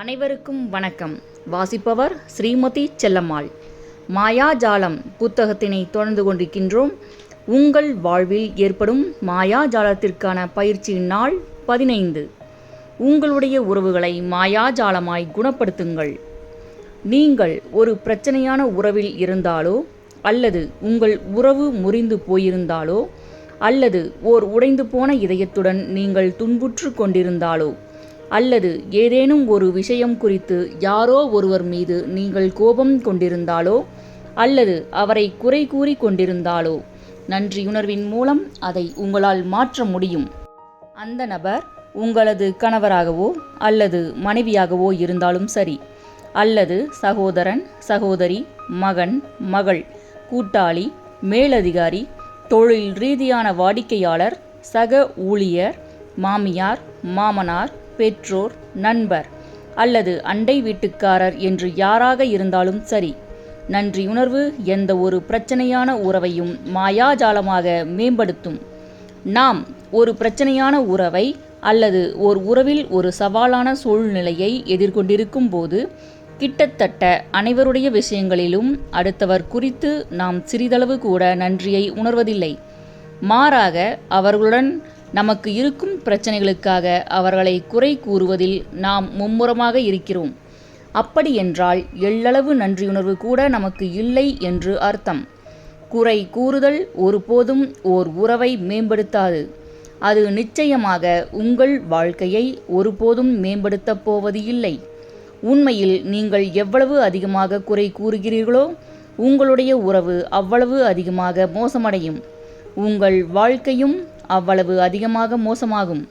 அனைவருக்கும் வணக்கம். வாசிப்பவர் ஸ்ரீமதி செல்லம்மாள். மாயாஜாலம் புத்தகத்தினை தொடர்ந்து கொண்டிருக்கின்றோம். உங்கள் வாழ்வில் ஏற்படும் மாயாஜாலத்திற்கான பயிற்சி நாள் பதினைந்து. உங்களுடைய உறவுகளை மாயாஜாலமாய் குணப்படுத்துங்கள். நீங்கள் ஒரு பிரச்சனையான உறவில் இருந்தாலோ அல்லது உங்கள் உறவு முறிந்து போயிருந்தாலோ அல்லது ஓர் உடைந்து போன இதயத்துடன் நீங்கள் துன்புற்று கொண்டிருந்தாலோ அல்லது ஏதேனும் ஒரு விஷயம் குறித்து யாரோ ஒருவர் மீது நீங்கள் கோபம் கொண்டிருந்தாலோ அல்லது அவரை குறை கூறி கொண்டிருந்தாலோ நன்றியுணர்வின் மூலம் அதை உங்களால் மாற்ற முடியும். அந்த நபர் உங்களது கணவராகவோ அல்லது மனைவியாகவோ இருந்தாலும் சரி அல்லது சகோதரன் சகோதரி மகன் மகள் கூட்டாளி மேலதிகாரி தொழில் ரீதியான வாடிக்கையாளர் சக ஊழியர் மாமியார் மாமனார் பெற்றோர் நண்பர் அல்லது அண்டை வீட்டுக்காரர் என்று யாராக இருந்தாலும் சரி நன்றியுணர்வு எந்த ஒரு பிரச்சனையான உறவையும் மாயாஜாலமாக மேம்படுத்தும். நாம் ஒரு பிரச்சனையான உறவை அல்லது ஓர் உறவில் ஒரு சவாலான சூழ்நிலையை எதிர்கொண்டிருக்கும் போது கிட்டத்தட்ட அனைவருடைய விஷயங்களிலும் அடுத்தவர் குறித்து நாம் சிறிதளவு கூட நன்றியை உணர்வதில்லை. மாறாக அவர்களுடன் நமக்கு இருக்கும் பிரச்சனைகளுக்காக அவர்களை குறை கூறுவதில் நாம் மும்முரமாக இருக்கிறோம். அப்படியென்றால் எள்ளளவு நன்றியுணர்வு கூட நமக்கு இல்லை என்று அர்த்தம். குறை கூறுதல் ஒருபோதும் ஓர் உறவை மேம்படுத்தாது. அது நிச்சயமாக உங்கள் வாழ்க்கையை ஒருபோதும் மேம்படுத்தப் போவது இல்லை. உண்மையில் நீங்கள் எவ்வளவு அதிகமாக குறை கூறுகிறீர்களோ உங்களுடைய உறவு அவ்வளவு அதிகமாக மோசமடையும். உங்கள் வாழ்க்கையும் அவ்வளவு அதிகமாக மோசமாகும்.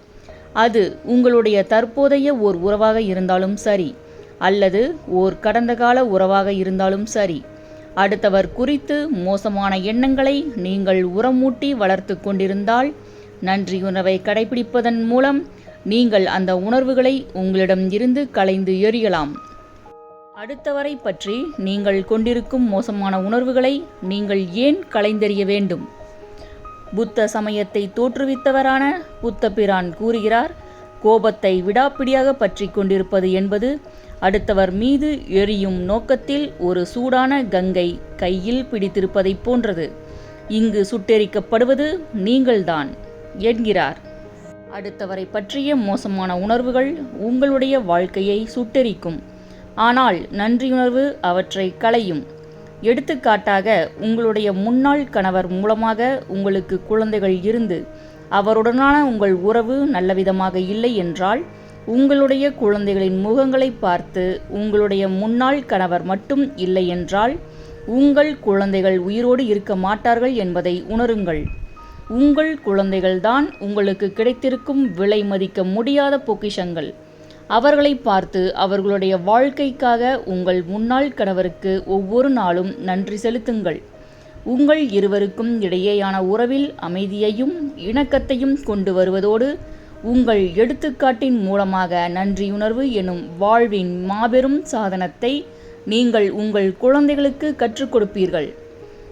அது உங்களுடைய தற்போதைய ஓர் உறவாக இருந்தாலும் சரி அல்லது ஓர் கடந்த கால உறவாக இருந்தாலும் சரி. அடுத்தவர் குறித்து மோசமான எண்ணங்களை நீங்கள் உரமூட்டி வளர்த்து கொண்டிருந்தால் நன்றியுணர்வை கடைபிடிப்பதன் மூலம் நீங்கள் அந்த உணர்வுகளை உங்களிடம் இருந்து களைந்து எறியலாம். அடுத்தவரை பற்றி நீங்கள் கொண்டிருக்கும் மோசமான உணர்வுகளை நீங்கள் ஏன் களைந்தெறிய வேண்டும்? புத்த சமயத்தை தோற்றுவித்தவரான புத்த பிரான் கூறுகிறார் கோபத்தை விடாப்பிடியாக பற்றி கொண்டிருப்பது என்பது அடுத்தவர் மீது எரியும் நோக்கத்தில் ஒரு சூடான கங்கை கையில் பிடித்திருப்பதைப் போன்றது. இங்கு சுட்டெரிக்கப்படுவது நீங்கள்தான் என்கிறார். அடுத்தவரை பற்றிய மோசமான உணர்வுகள் உங்களுடைய வாழ்க்கையை சுட்டெரிக்கும். ஆனால் நன்றியுணர்வு அவற்றை களையும். எடுத்துக்காட்டாக உங்களுடைய முன்னாள் கணவர் மூலமாக உங்களுக்கு குழந்தைகள் இருந்து அவருடனான உங்கள் உறவு நல்லவிதமாக இல்லை என்றால் உங்களுடைய குழந்தைகளின் முகங்களை பார்த்து உங்களுடைய முன்னாள் கணவர் மட்டும் இல்லை என்றால் உங்கள் குழந்தைகள் உயிரோடு இருக்க மாட்டார்கள் என்பதை உணருங்கள். உங்கள் குழந்தைகள்தான் உங்களுக்கு கிடைத்திருக்கும் விலை மதிக்க முடியாத பொக்கிஷங்கள். அவர்களை பார்த்து அவர்களுடைய வாழ்க்கைக்காக உங்கள் முன்னாள் கணவருக்கு ஒவ்வொரு நாளும் நன்றி செலுத்துங்கள். உங்கள் இருவருக்கும் இடையேயான உறவில் அமைதியையும் இணக்கத்தையும் கொண்டு வருவதோடு உங்கள் எடுத்துக்காட்டின் மூலமாக நன்றியுணர்வு எனும் வாழ்வின் மாபெரும் சாதனத்தை நீங்கள் உங்கள் குழந்தைகளுக்கு கற்றுக் கொடுப்பீர்கள்.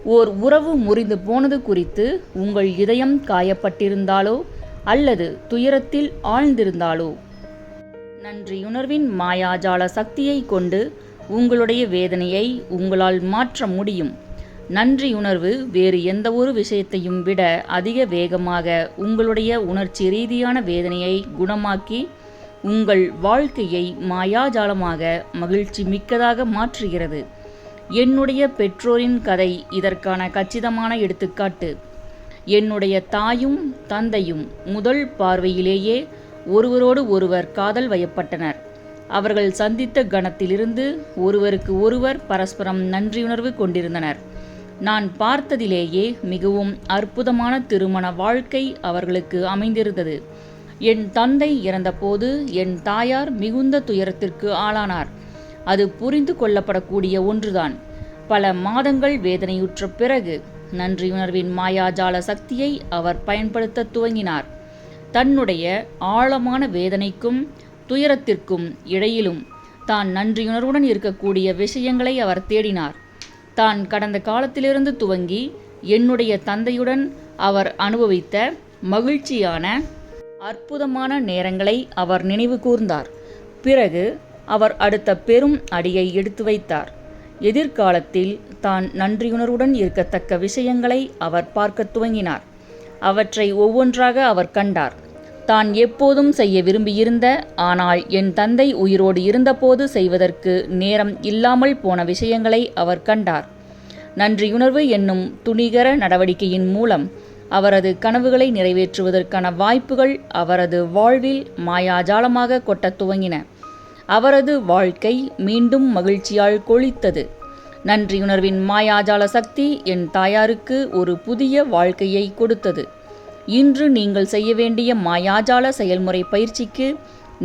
ஓர் உறவு முறிந்து போனது குறித்து உங்கள் இதயம் காயப்பட்டிருந்தாலோ அல்லது துயரத்தில் ஆழ்ந்திருந்தாலோ நன்றியுணர்வின் மாயாஜால சக்தியை கொண்டு உங்களுடைய வேதனையை உங்களால் மாற்ற முடியும். நன்றியுணர்வு வேறு எந்த ஒரு விஷயத்தையும் விட அதிக வேகமாக உங்களுடைய உணர்ச்சி ரீதியான வேதனையை குணமாக்கி உங்கள் வாழ்க்கையை மாயாஜாலமாக மகிழ்ச்சி மிக்கதாக மாற்றுகிறது. என்னுடைய பெற்றோரின் கதை இதற்கான கச்சிதமான எடுத்துக்காட்டு. என்னுடைய தாயும் தந்தையும் முதல் பார்வையிலேயே ஒருவரோடு ஒருவர் காதல் வயப்பட்டனர். அவர்கள் சந்தித்த கணத்திலிருந்து ஒருவருக்கு ஒருவர் பரஸ்பரம் நன்றியுணர்வு கொண்டிருந்தனர். நான் பார்த்ததிலேயே மிகவும் அற்புதமான திருமண வாழ்க்கை அவர்களுக்கு அமைந்திருந்தது. என் தந்தை இறந்தபோது என் தாயார் மிகுந்த துயரத்திற்கு ஆளானார். அது புரிந்து கொள்ளப்படக்கூடிய ஒன்றுதான். பல மாதங்கள் வேதனையுற்ற பிறகு நன்றியுணர்வின் மாயாஜால சக்தியை அவர் பயன்படுத்த துவங்கினார். தன்னுடைய ஆழமான வேதனைக்கும் துயரத்திற்கும் இடையிலும் தான் நன்றியுணர்வுடன் இருக்கக்கூடிய விஷயங்களை அவர் தேடினார். தான் கடந்த காலத்திலிருந்து துவங்கி என்னுடைய தந்தையுடன் அவர் அனுபவித்த மகிழ்ச்சியான அற்புதமான நேரங்களை அவர் நினைவு கூர்ந்தார். பிறகு அவர் அடுத்த பெரும் அடியை எடுத்து வைத்தார். எதிர்காலத்தில் தான் நன்றியுணர்வுடன் இருக்கத்தக்க விஷயங்களை அவர் பார்க்க துவங்கினார். அவற்றை ஒவ்வொன்றாக அவர் கண்டார். தான் எப்போதும் செய்ய விரும்பியிருந்த ஆனால் என் தந்தை உயிரோடு இருந்தபோது செய்வதற்கு நேரம் இல்லாமல் போன விஷயங்களை அவர் கண்டார். நன்றியுணர்வு என்னும் துணிகர நடவடிக்கையின் மூலம் அவரது கனவுகளை நிறைவேற்றுவதற்கான வாய்ப்புகள் அவரது வாழ்வில் மாயாஜாலமாக கொட்டத் துவங்கின. அவரது வாழ்க்கை மீண்டும் மகிழ்ச்சியால் கொழித்தது. நன்றியுணர்வின் மாயாஜால சக்தி என் தாயாருக்கு ஒரு புதிய வாழ்க்கையை கொடுத்தது. இன்று நீங்கள் செய்ய வேண்டிய மாயாஜால செயல்முறை பயிற்சிக்கு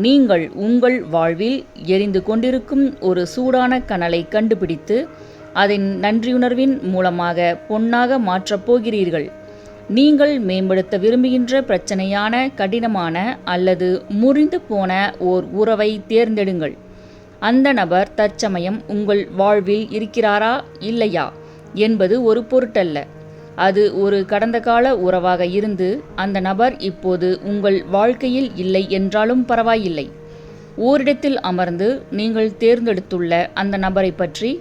நீங்கள் உங்கள் வாழ்வில் எரிந்து கொண்டிருக்கும் ஒரு சூடான கனலை கண்டுபிடித்து அதன் நன்றியுணர்வின் மூலமாக பொன்னாக மாற்றப் போகிறீர்கள். நீங்கள் மேம்படுத்த விரும்புகின்ற பிரச்சனையான கடினமான அல்லது முறிந்து போன ஓர் உறவை தேர்ந்தெடுங்கள். அந்த நபர் தற்சமயம் உங்கள் வாழ்வில் இருக்கிறாரா இல்லையா என்பது ஒரு பொருட்டல்ல. அது ஒரு கடந்த கால உறவாக இருந்து அந்த நபர் இப்போது உங்கள் வாழ்க்கையில் இல்லை என்றாலும் பரவாயில்லை. ஓரிடத்தில் அமர்ந்து நீங்கள் தேர்ந்தெடுத்துள்ள அந்த நபரை பற்றி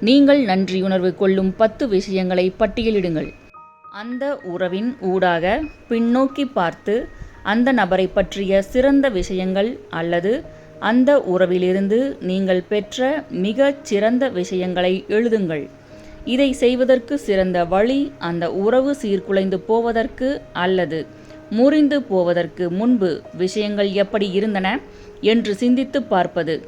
நீங்கள் நன்றியுணர்வு கொள்ளும் பத்து விஷயங்களை பட்டியலிடுங்கள். அந்த உறவின் ஊடாக பின்னோக்கி பார்த்து அந்த நபரை பற்றிய சிறந்த விஷயங்கள் அல்லது அந்த உறவிலிருந்து நீங்கள் பெற்ற மிகச் சிறந்த விஷயங்களை எழுதுங்கள். இதை செய்வதற்கு சிறந்த வழி அந்த உறவு சீர்குலைந்து போவதற்கு அல்லது முறிந்து போவதற்கு முன்பு விஷயங்கள் எப்படி இருந்தன என்று சிந்தித்து பார்ப்பது.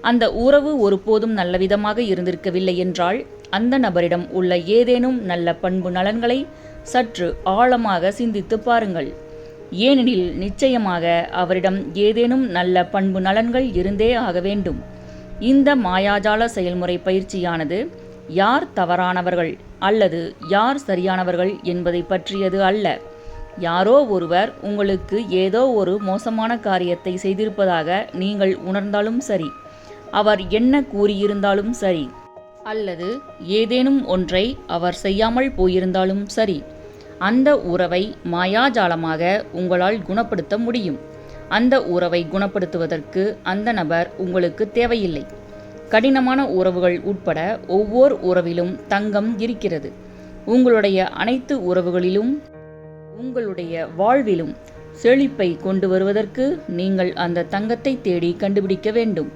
அந்த உறவு ஒருபோதும் நல்லவிதமாக இருந்திருக்கவில்லை என்றால் அந்த நபரிடம் உள்ள ஏதேனும் நல்ல பண்பு நலன்களை சற்று ஆழமாக சிந்தித்து பாருங்கள். ஏனெனில் நிச்சயமாக அவரிடம் ஏதேனும் நல்ல பண்பு நலன்கள் இருந்தே ஆக வேண்டும். இந்த மாயாஜால செயல்முறை பயிற்சியானது யார் தவறானவர்கள் அல்லது யார் சரியானவர்கள் என்பதை பற்றியது அல்ல. யாரோ ஒருவர் உங்களுக்கு ஏதோ ஒரு மோசமான காரியத்தை செய்திருப்பதாக நீங்கள் உணர்ந்தாலும் சரி அவர் என்ன கூறியிருந்தாலும் சரி அல்லது ஏதேனும் ஒன்றை அவர் செய்யாமல் போயிருந்தாலும் சரி அந்த உறவை மாயாஜாலமாக உங்களால் குணப்படுத்த முடியும். அந்த உறவை குணப்படுத்துவதற்கு அந்த நபர் உங்களுக்கு தேவையில்லை. கடினமான உறவுகள் உட்பட ஒவ்வொரு உறவிலும் தங்கம் இருக்கிறது. உங்களுடைய அனைத்து உறவுகளிலும் உங்களுடைய வாழ்விலும் செழிப்பை கொண்டு வருவதற்கு நீங்கள் அந்த தங்கத்தை தேடி கண்டுபிடிக்க வேண்டும்.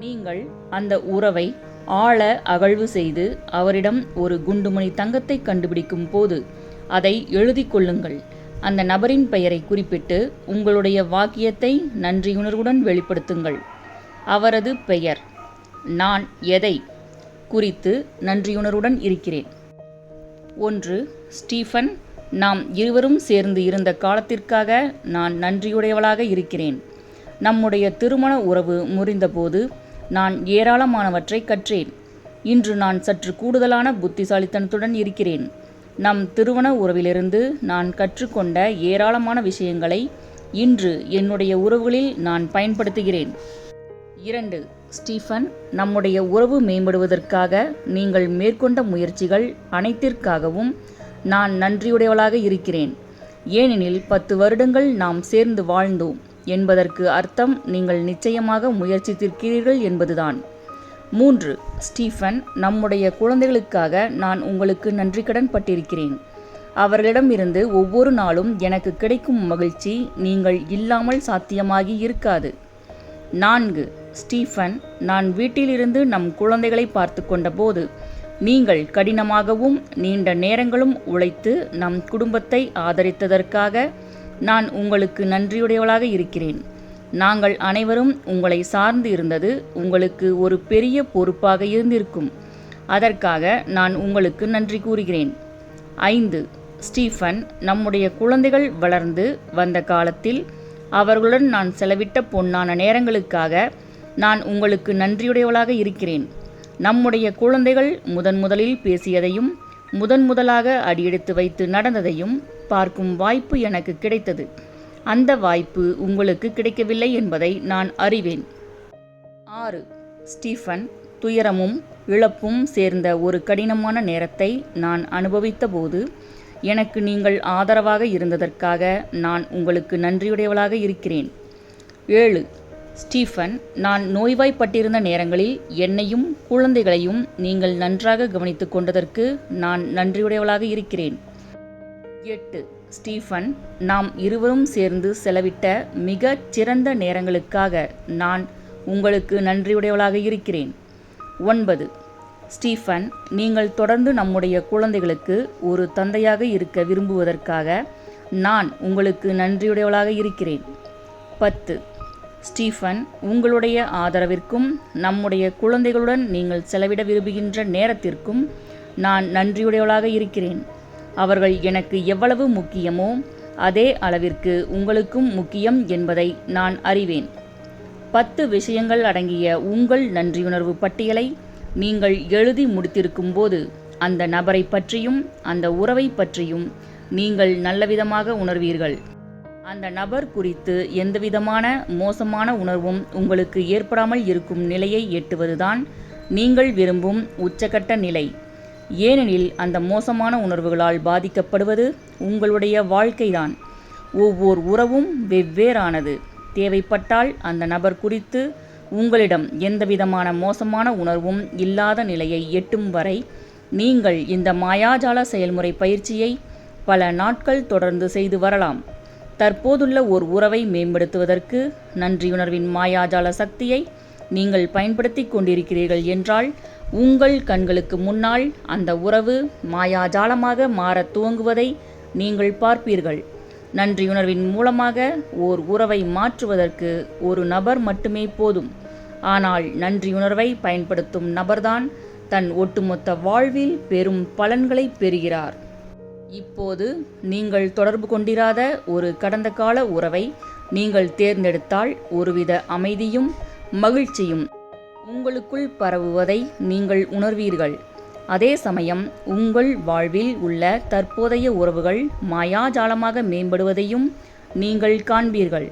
நீங்கள் அந்த உறவை ஆழ அகழ்வு செய்து அவரிடம் ஒரு குண்டுமணி தங்கத்தை கண்டுபிடிக்கும் போது அதை எழுதி கொள்ளுங்கள். அந்த நபரின் பெயரை குறிப்பிட்டு உங்களுடைய வாக்கியத்தை நன்றியுணர்வுடன் வெளிப்படுத்துங்கள். அவரது பெயர். நான் எதை குறித்து நன்றியுணர்வுடன் இருக்கிறேன்? ஒன்று ஸ்டீஃபன் நாம் இருவரும் சேர்ந்து இருந்த காலத்திற்காக நான் நன்றியுடையவளாக இருக்கிறேன். நம்முடைய திருமண உறவு முறிந்தபோது நான் ஏராளமானவற்றை கற்றேன். இன்று நான் சற்று கூடுதலான புத்திசாலித்தனத்துடன் இருக்கிறேன். நம் திருமண உறவிலிருந்து நான் கற்றுக்கொண்ட ஏராளமான விஷயங்களை இன்று என்னுடைய உறவுகளில் நான் பயன்படுத்துகிறேன். இரண்டு ஸ்டீஃபன் நம்முடைய உறவு மேம்படுவதற்காக நீங்கள் மேற்கொண்ட முயற்சிகள் அனைத்திற்காகவும் நான் நன்றியுடையவளாக இருக்கிறேன். ஏனெனில் பத்து வருடங்கள் நாம் சேர்ந்து வாழ்ந்தோம். என்பதற்கு அர்த்தம் நீங்கள் நிச்சயமாக முயற்சித்திருக்கிறீர்கள் என்பதுதான். மூன்று ஸ்டீஃபன் நம்முடைய குழந்தைகளுக்காக நான் உங்களுக்கு நன்றி கடன் பட்டிருக்கிறேன். அவர்களிடமிருந்து ஒவ்வொரு நாளும் எனக்கு கிடைக்கும் மகிழ்ச்சி நீங்கள் இல்லாமல் சாத்தியமாகி இருக்காது. நான்கு ஸ்டீஃபன் நான் வீட்டிலிருந்து நம் குழந்தைகளை பார்த்து கொண்டபோது நீங்கள் கடினமாகவும் நீண்ட நேரங்களும் உழைத்து நம் குடும்பத்தை ஆதரித்ததற்காக நான் உங்களுக்கு நன்றியுடையவளாக இருக்கிறேன். நாங்கள் அனைவரும் உங்களை சார்ந்து இருந்தது உங்களுக்கு ஒரு பெரிய பொறுப்பாக இருந்திருக்கும். அதற்காக நான் உங்களுக்கு நன்றி கூறுகிறேன். ஐந்து. ஸ்டீஃபன் நம்முடைய குழந்தைகள் வளர்ந்து வந்த காலத்தில் அவர்களுடன் நான் செலவிட்ட பொன்னான நேரங்களுக்காக நான் உங்களுக்கு நன்றியுடையவளாக இருக்கிறேன். நம்முடைய குழந்தைகள் முதன் முதலில் பேசியதையும் முதன் முதலாக அடியெடுத்து வைத்து நடந்ததையும் பார்க்கும் வாய்ப்பு எனக்கு கிடைத்தது. அந்த வாய்ப்பு உங்களுக்கு கிடைக்கவில்லை என்பதை நான் அறிவேன். ஆறு. ஸ்டீஃபன் துயரமும் இழப்பும் சேர்ந்த ஒரு கடினமான நேரத்தை நான் அனுபவித்தபோது எனக்கு நீங்கள் ஆதரவாக இருந்ததற்காக நான் உங்களுக்கு நன்றியுடையவளாக இருக்கிறேன். ஏழு. ஸ்டீஃபன் நான் நோய்வாய்ப்பட்டிருந்த நேரங்களில் என்னையும் குழந்தைகளையும் நீங்கள் நன்றாக கவனித்துக் கொண்டதற்கு நான் நன்றியுடையவளாக இருக்கிறேன். எட்டு. ஸ்டீஃபன் நாம் இருவரும் சேர்ந்து செலவிட்ட மிகச் சிறந்த நேரங்களுக்காக நான் உங்களுக்கு நன்றியுடையவளாக இருக்கிறேன். ஒன்பது. ஸ்டீஃபன் நீங்கள் தொடர்ந்து நம்முடைய குழந்தைகளுக்கு ஒரு தந்தையாக இருக்க விரும்புவதற்காக நான் உங்களுக்கு நன்றியுடையவளாக இருக்கிறேன். பத்து. ஸ்டீஃபன் உங்களுடைய ஆதரவிற்கும் நம்முடைய குழந்தைகளுடன் நீங்கள் செலவிட விரும்புகின்ற நேரத்திற்கும் நான் நன்றியுடையவளாக இருக்கிறேன். அவர்கள் எனக்கு எவ்வளவு முக்கியமோ அதே அளவிற்கு உங்களுக்கும் முக்கியம் என்பதை நான் அறிவேன். பத்து விஷயங்கள் அடங்கிய உங்கள் நன்றியுணர்வு பட்டியலை நீங்கள் எழுதி முடித்திருக்கும் போது அந்த நபரை பற்றியும் அந்த உறவை பற்றியும் நீங்கள் நல்லவிதமாக உணர்வீர்கள். அந்த நபர் குறித்து எந்தவிதமான மோசமான உணர்வும் உங்களுக்கு ஏற்படாமல் இருக்கும் நிலையை எட்டுவதுதான் நீங்கள் விரும்பும் உச்சகட்ட நிலை. ஏனெனில் அந்த மோசமான உணர்வுகளால் பாதிக்கப்படுவது உங்களுடைய வாழ்க்கைதான். ஒவ்வொரு உறவும் வெவ்வேறானது. தேவைப்பட்டால் அந்த நபர் குறித்து உங்களிடம் எந்தவிதமான மோசமான உணர்வும் இல்லாத நிலையை எட்டும் வரை நீங்கள் இந்த மாயாஜால செயல்முறை பயிற்சியை பல நாட்கள் தொடர்ந்து செய்து வரலாம். தற்போதுள்ள ஓர் உறவை மேம்படுத்துவதற்கு நன்றியுணர்வின் மாயாஜால சக்தியை நீங்கள் பயன்படுத்தி கொண்டிருக்கிறீர்கள் என்றால் உங்கள் கண்களுக்கு முன்னால் அந்த உறவு மாயாஜாலமாக மாறத் துவங்குவதை நீங்கள் பார்ப்பீர்கள். நன்றியுணர்வின் மூலமாக ஓர் உறவை மாற்றுவதற்கு ஒரு நபர் மட்டுமே போதும். ஆனால் நன்றியுணர்வை பயன்படுத்தும் நபர்தான் தன் ஒட்டுமொத்த வாழ்வில் பெரும் பலன்களை பெறுகிறார். இப்போது நீங்கள் தொடர்பு கொண்டிராத ஒரு கடந்த கால உறவை நீங்கள் தேர்ந்தெடுத்தால் ஒருவித அமைதியும் மகிழ்ச்சியும் உங்களுக்குள் பரவுவதை நீங்கள் உணர்வீர்கள். அதே சமயம் உங்கள் வாழ்வில் உள்ள தற்போதைய உறவுகள் மாயாஜாலமாக மேம்படுவதையும் நீங்கள் காண்பீர்கள்.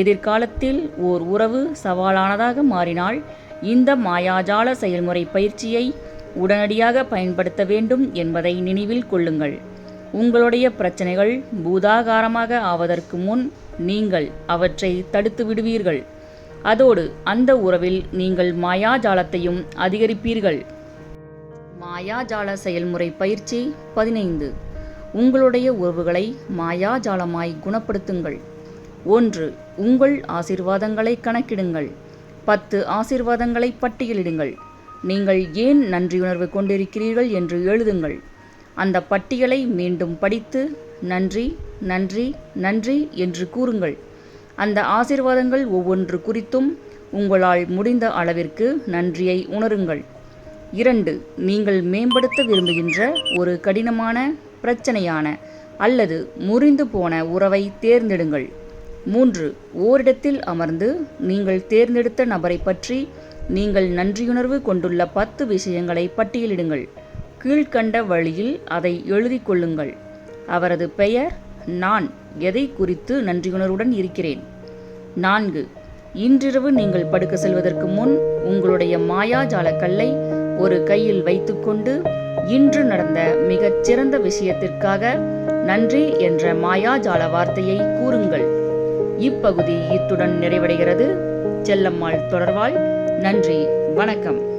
எதிர்காலத்தில் ஓர் உறவு சவாலானதாக மாறினால் இந்த மாயாஜால செயல்முறை பயிற்சியை உடனடியாக பயன்படுத்த வேண்டும் என்பதை நினைவில் கொள்ளுங்கள். உங்களுடைய பிரச்சனைகள் பூதாகாரமாக ஆவதற்கு முன் நீங்கள் அவற்றை தடுத்து விடுவீர்கள். அதோடு அந்த உறவில் நீங்கள் மாயாஜாலத்தையும் அதிகரிப்பீர்கள். மாயாஜால செயல்முறை பயிற்சி பதினைந்து. உங்களுடைய உறவுகளை மாயாஜாலமாய் குணப்படுத்துங்கள். ஒன்று உங்கள் ஆசிர்வாதங்களை கணக்கிடுங்கள். பத்து ஆசிர்வாதங்களை பட்டியலிடுங்கள். நீங்கள் ஏன் நன்றியுணர்வு கொண்டிருக்கிறீர்கள் என்று எழுதுங்கள். அந்த பட்டியலை மீண்டும் படித்து நன்றி நன்றி நன்றி என்று கூறுங்கள். அந்த ஆசிர்வாதங்கள் ஒவ்வொன்று குறித்தும் உங்களால் முடிந்த அளவிற்கு நன்றியை உணருங்கள். இரண்டு நீங்கள் மேம்படுத்த விரும்புகின்ற ஒரு கடினமான பிரச்சனையான அல்லது முறிந்து போன உறவை தேர்ந்தெடுங்கள். மூன்று ஓரிடத்தில் அமர்ந்து நீங்கள் தேர்ந்தெடுத்த நபரை பற்றி நீங்கள் நன்றியுணர்வு கொண்டுள்ள பத்து விஷயங்களை பட்டியலிடுங்கள். கீழ்கண்ட வழியில் அதை எழுதி கொள்ளுங்கள். அவரது பெயர் நான் எதை குறித்து நன்றியுணர்வுடன் இருக்கிறேன்? நான்கு இன்றிரவு நீங்கள் படுக்க செல்வதற்கு முன் உங்களுடைய மாயாஜால கல்லை ஒரு கையில் வைத்துக்கொண்டு இன்று நடந்த மிகச் சிறந்த விஷயத்திற்காக நன்றி என்ற மாயாஜால வார்த்தையை கூறுங்கள். இப்பகுதி இத்துடன் நிறைவடைகிறது. செல்லம்மாள் தொடர்வாள். நன்றி. வணக்கம்.